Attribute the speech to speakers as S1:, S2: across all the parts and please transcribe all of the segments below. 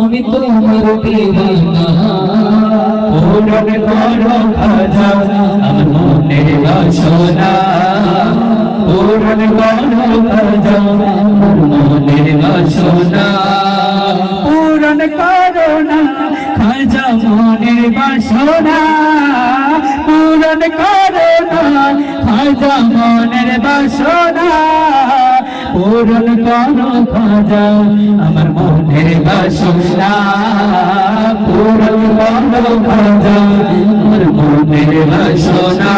S1: আমি তোমার দিওয়ানা পূরণ করো খাজা আমার বাসনা পূরণ করো খাজা
S2: মনের বাসনা। পূরণ করো না খাজা মনের বাসনা পূরণ করো খাজা মনের বাসনা। পূরণ করো খাজা আমার মনের বাসনা। পূরণ করো খাজা আমার মনের বাসনা।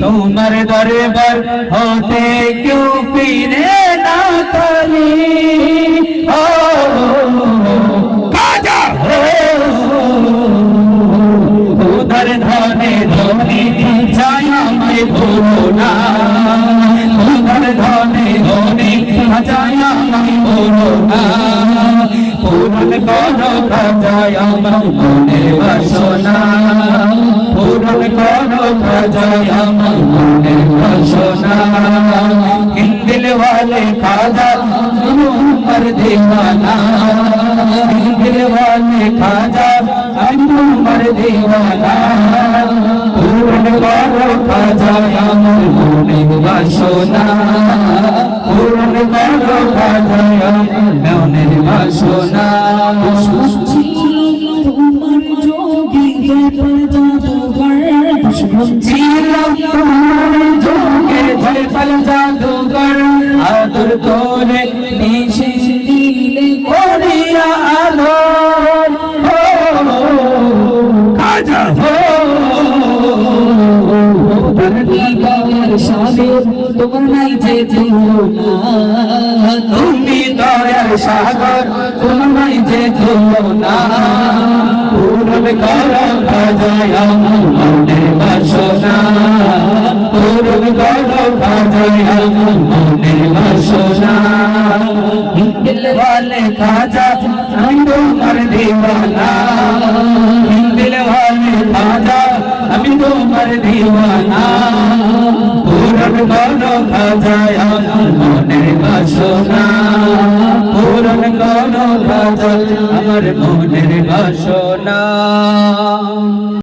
S2: তোমার দরবার হতে কেউ ফিরে না করি। যায় আমায় ভুলো না উদার ধনে ধনি যায় আমায় ভুলো না পূরণ করো খাজায় আমার মনের বাসনা পূরণ করো খাজায় আমার মনের বাসনা হিন্দিল वाले খাজা উমর दीवाना দিল वाले খাজা আমি তোমার দিওয়ানা পূরণ করো খাজা আমার মনের বাসনা পূরণ করো খাজা আমার মনের বাসনা আদর করে নিশে
S1: দিবার সাবে তোমার নাই যে তুলনা।
S2: তুমি দয়ার সাগর তোমায় যে তুলনা। পূরণ কর আমার মনের বাসনা। পূরণ কর তোমার দিওয়ানা। খাজা আমার মনের বাসনা।